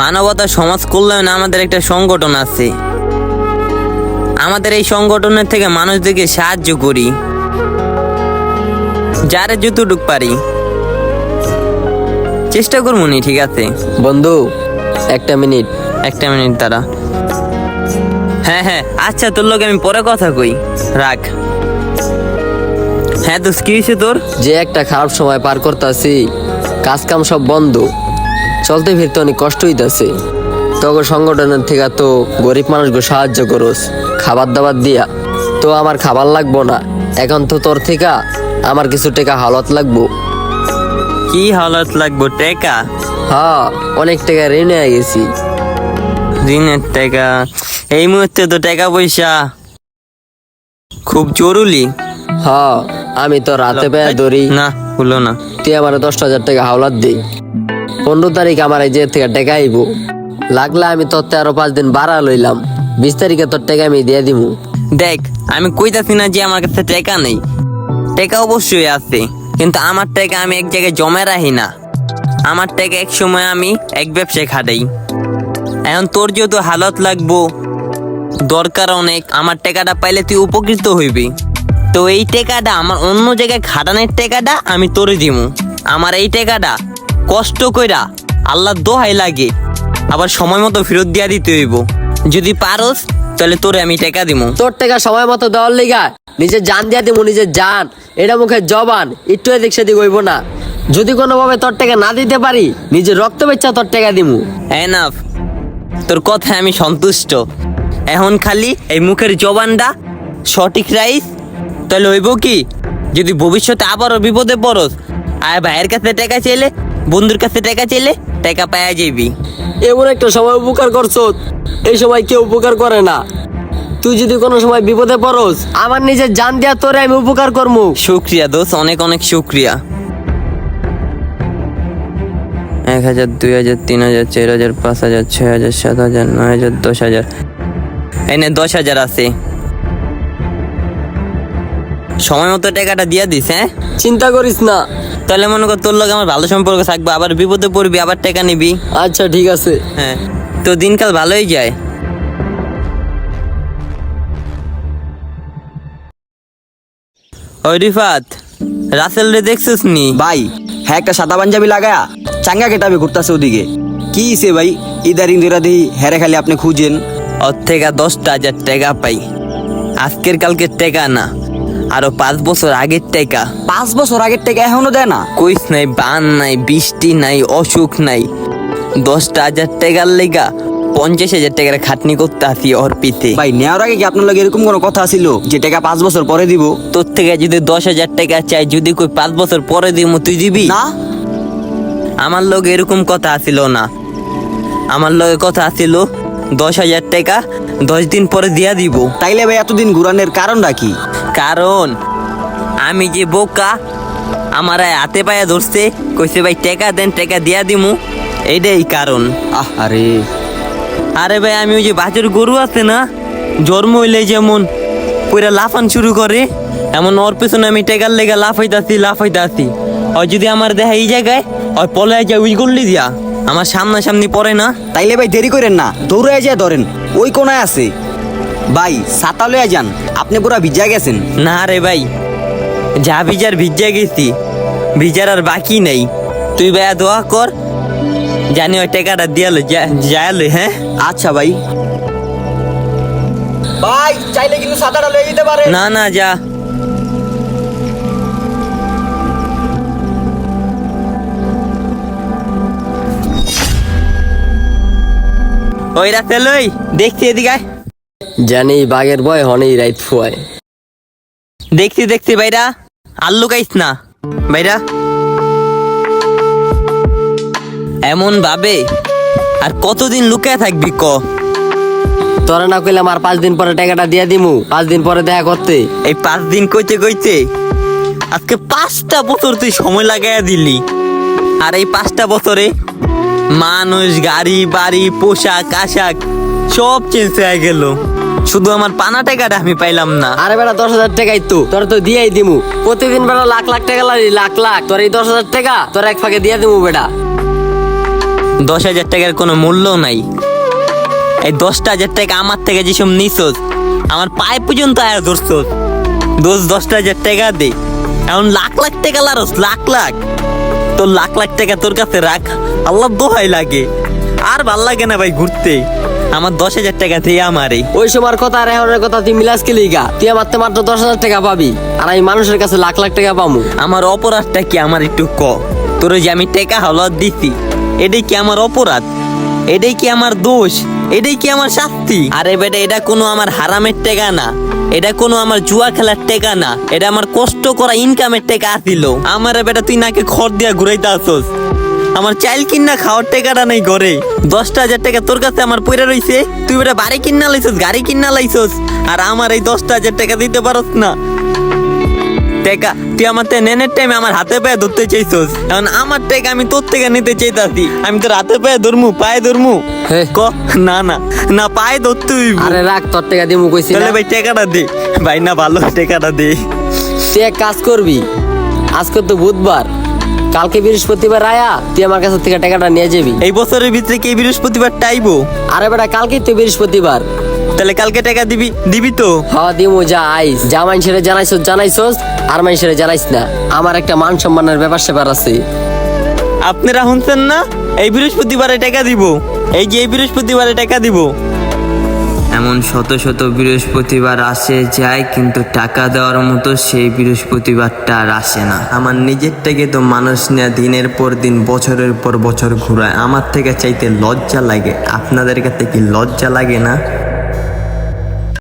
মানবতা সমাজ কল্যাণে আমাদের একটা সংগঠন আছে। আমাদের এই সংগঠনের থেকে মানুষদেরকে সাহায্য করি। যারে যতটুক পারি। চেষ্টা করব নি ঠিক আছে? বন্ধু একটা মিনিট। একটা মিনিট তারা হ্যাঁ হ্যাঁ আচ্ছা তোর লোক আমি পরে কথা কই। রাখ। হ্যাঁ তো কি হয়েছে তোর? যে একটা খারাপ সময় পার করতেছি কাজ কাম সব বন্ধ। চলতে ফিরতে অনেক কষ্ট হইতাছে। তোকে সংগঠনের থেকে তো গরিব মানুষকে সাহায্য করস খাবার দাবার দিয়া। তো আমার খাবার লাগবো না এখন তো তোর থেকে আমার কিছু টাকা হালত লাগবো। কি হালত লাগবো টেকা? হ্যাঁ অনেক টাকা ঋণ হয়ে গেছি। ঋণের টাকা? এই মুহূর্তে তো টাকা পয়সা খুব জরুরি। হ্যাঁ আমি তো রাতে পেয়ে ধরি। না হলো না। তুই আমার দশ হাজার টাকা হাওলাত দিই পনেরো তারিখ আমার এই যে থেকে টাকা আইব। লাগলে আমি তোর আরও পাঁচ দিন বাড়া লইলাম। বিশ তারিখে তোর টাকা আমি দিয়ে দিমু। দেখ, আমি কইতাছি না যে আমার কাছে টাকা নেই। টাকা অবশ্যই আছে, কিন্তু আমার টাকা আমি এক জায়গায় জমা রাখি না। আমার টাকা এক সময় আমি এক ব্যবসায় খাটাই। এখন তোর যেহেতু হালত লাগবো, দরকার অনেক, আমার টাকাটা পাইলে তুই উপকৃত হইবি। তো এই টাকাটা, আমার অন্য জায়গায় খাটানোর টাকাটা আমি তোরে দিমু। আমার এই টাকাটা কষ্ট কইরা আল্লাহ দোহাই লাগে আবার সময় মতো ফেরত দিয়া দিতে হইব। যদি পারস তাহলে তোরে আমি টাকা দিমু। তোর টাকা সময় মতো দেওয়ার লিগা নিজের জান দিয়া দিমু নিজের জান। এটা মুখে জবান একটু এদিক সেদিক হইব না। যদি কোনোভাবে তোর টাকা না দিতে পারি নিজের রক্ত বেচা তোর টাকা দিমু। এনাফ তোর কথায় আমি সন্তুষ্ট। এখন খালি এই মুখের জবানটা সঠিক রাইস তাহলে হইব কি? যদি ভবিষ্যতে আবারও বিপদে পড়স আর ভাইয়ের কাছে টাকা চাইলে বন্ধুর কাছে টাকা চাইলে টাকা পাওয়া যাবি। এমন একটা সময় উপকার করছ? এই সময় কেউ উপকার করে না। তুই যদি কোনো সময় বিপদে পড়স আমার নিজের জান দিয়া তোরে আমি উপকার করব শুক্রিয়া দোষ অনেক অনেক শুক্রিয়া। এক হাজার দুই হাজার তিন হাজার চার হাজার পাঁচ হাজার ছয় হাজার সাত হাজার নয় হাজার দশ হাজার। এনে দশ হাজার আছে। সময় মতো টাকাটা দিয়ে দিস হ্যাঁ? চিন্তা করিস না। তাহলে মনে কর তোর লোক আমার ভালো সম্পর্ক থাকবে আবার বিপদে পড়বি আবার টাকা নিবি। আচ্ছা ঠিক আছে। হ্যাঁ তো দিনকাল ভালোই যায়। ওই রিফাত রাসেল রে দেখছিস নি? ভাই হ্যাঁ একটা সাদা পাঞ্জাবি লাগায়া চাঙ্গা কেটাবে ঘুরতাছে ওদিকে। কি ইসে ভাই? ইদারিং ধরা দিই হেরে খালি আপনি খুঁজেন। ওর থেকে দশটা হাজার টাকা পাই। আজকের কালকের টাকা না। আরও পাঁচ বছর আগের টাকা পাঁচ বছর আগের টাকা এখনও দেয় না? কইস নাই বান নাই বৃষ্টি নাই অসুখ নাই। দশটা হাজার টাকার লেগা পঞ্চাশ হাজার টাকার খাটনি করতে আসি ওর পিতে ভাই নেওয়ার আগে কি আপনার লগে এরকম কোনো কথা ছিল যে টাকা পাঁচ বছর পরে দিব? তোর থেকে যদি দশ হাজার টাকা চাই যদি কই পাঁচ বছর পরে দিব তুই দিবি? না। আমার লগে এরকম কথা আসিল না। আমার লগে কথা আসিল দশ হাজার টাকা দশ দিন পরে দিয়া দিব। তাইলে ভাই এতদিন ঘুরানোর কারণটা কি? কারণ, আমি যে বোকা, আমার হাতে পায়ে ধরছে, কইছে ভাই, টাকা দেন, টাকা দিয়া দিমু। এইটাই কারণ। আহ, আরে। আরে ভাই, আমি ওই যে বাজার গরু আছে না, জন্ম হইলে যেমন পুরা লাফান শুরু করে, এমন ওর পেছনে আমি টেকার লেগে লাফাইতাছি লাফাইতাছি। আর যদি আমার দেখা এই জায়গায় ওই পলে যায় উই গল্লি দিয়া, আমার সামনাসামনি পড়ে না, তাইলে ভাই দেরি করেন না দৌড়ে যায় ধরেন, ওই কোনায় আছে। ভাই ছাতা লইয়া যান। আপনি পুরা ভিজা গেছেন। না রে ভাই যা ভিজার ভিজা গেছি। ভিজার আর বাকি নেই। তুই ভাইয়া দোয়া কর জানি ওই টাকাটা দিয়ালো যায়ালো হ্যাঁ? আচ্ছা ভাই। ভাই চাইলে কিন্তু ছাতাটা লয়ে যেতে পারে না না যা। ওই রাতে লই দেখছি এদিকে। জানি বাঘের ভয় হনেই রাইত ফুয়ায়। দেখছি দেখছি ভাইরা। আর লুকাইস না। ভাইরা। এমন ভাবে আর কতদিন লুকায় থাকবি ক? তোরা না কইলাম আর পাঁচ দিন পরে টাকাটা দিয়ে দিমু পাঁচ দিন পরে দেখা করতে। এই পাঁচ দিন কইতে কইতে আজকে পাঁচটা বছর তুই সময় লাগাইয়া দিলি। আর এই পাঁচটা বছরে মানুষ গাড়ি বাড়ি পোশাক আশাক সব চেঞ্জ হয়ে গেল। শুধু আমার পানা টাকাটা আমি পাইলাম না। আরে বেটা দশ হাজার টাকাই তো। তোর তো দিয়েই দিমু। প্রতিদিন বেটা লাখ লাখ টাকা লাগি লাখ লাখ। তোর এই দশ হাজার টাকা তোর এক ফাঁকে দিয়ে দিমু বেটা। দশ হাজার টাকার কোনো মূল্য নাই। এই দশটা হাজার টাকা আমার থেকে যেসব নিছোস আমার পায়ে পর্যন্ত আয়া ধরছোস। দোষ দশটা হাজার টাকা দে। এখন লাখ লাখ টাকা লারস লাখ লাখ। তোর লাখ লাখ টাকা তোর কাছে রাখ আল্লাহ দোহাই লাগে। আর ভালো লাগে না ভাই ঘুরতে। আমার দশ হাজার টাকা দিয়ে আমারে ওই সময়ের কথা আর এখনের কথা তুই মিলাস কে লিগা? তুই আমার তো মাত্র দশ হাজার টাকা পাবি। আর আমি মানুষের কাছে লাখ লাখ টাকা পাবো আমার অপরাধটা কি আমার একটু ক? তোর যে আমি টেকা হলত দিছি এটাই কি আমার অপরাধ? এটাই কি আমার দোষ? এটাই কি আমার শাস্তি? আরে বেটা এটা কোনো আমার হারামের টেকা না। এটা কোনো আমার জুয়া খেলার টেকা না। এটা আমার কষ্ট করা ইনকামের টেকা আসিল আমার বেটা তুই নাকে খড় দিয়া ঘুরাইতে আসস। আমার চাইল কিনা খাওয়ার টাকাটা নেই ঘরে। দশটা হাজার টাকা তোর কাছে আমার পয়রা রইছে। তুই বেটা বাড়ি কিনা লাইছস গাড়ি কিনা লাইছস আর আমার এই দশটা হাজার টাকা দিতে পারস না। টাকা তুই আমার থেকে নেনের টাইমে আমার হাতে পায়ে ধরতে চাইছস। এখন আমার টাকা আমি তোর থেকে নিতে চাইতাছি। আমি তোর হাতে পায়ে ধরমু পায়ে ধরমু। ক? না না না পায়ে ধরতে হইব। আরে রাখ তোর টাকা দিমু কইছি তাহলে ভাই টাকাটা দে। ভাই না ভালো টাকাটা দে। তুই এক কাজ করবি আজকে তো বুধবার। কালকে বৃহস্পতিবার আয়া তুই আমার কাছে থেকে টাকাটা নিয়ে যাবি। এই বছরের ভিতরে কি বৃহস্পতিবার টাইবো? আরে বেটা কালকেই তো বৃহস্পতিবার। তাহলে কালকে টাকা দিবি দিবি তো? হওয়া দিমু যা আইস। যা মানুষের জানাইছস জানাইছস আর মানুষের জানাইস না। আমার একটা মান সম্মানের ব্যাপার স্যাপার আছে। আপনারা শুনছেন না? এই বৃহস্পতিবারে টাকা দিব। এই যে এই বৃহস্পতিবারে টাকা দিব। এমন শত শত বৃহস্পতিবার আসে যায়, কিন্তু টাকা দেওয়ার মতো সেই বৃহস্পতিবারটা আর আসে না। আমার নিজের থেকে তো মানুষ না দিনের পর দিন, বছরের পর বছর ঘুরায়। আমার থেকে চাইতে লজ্জা লাগে। আপনাদের কাছে কি লজ্জা লাগে না?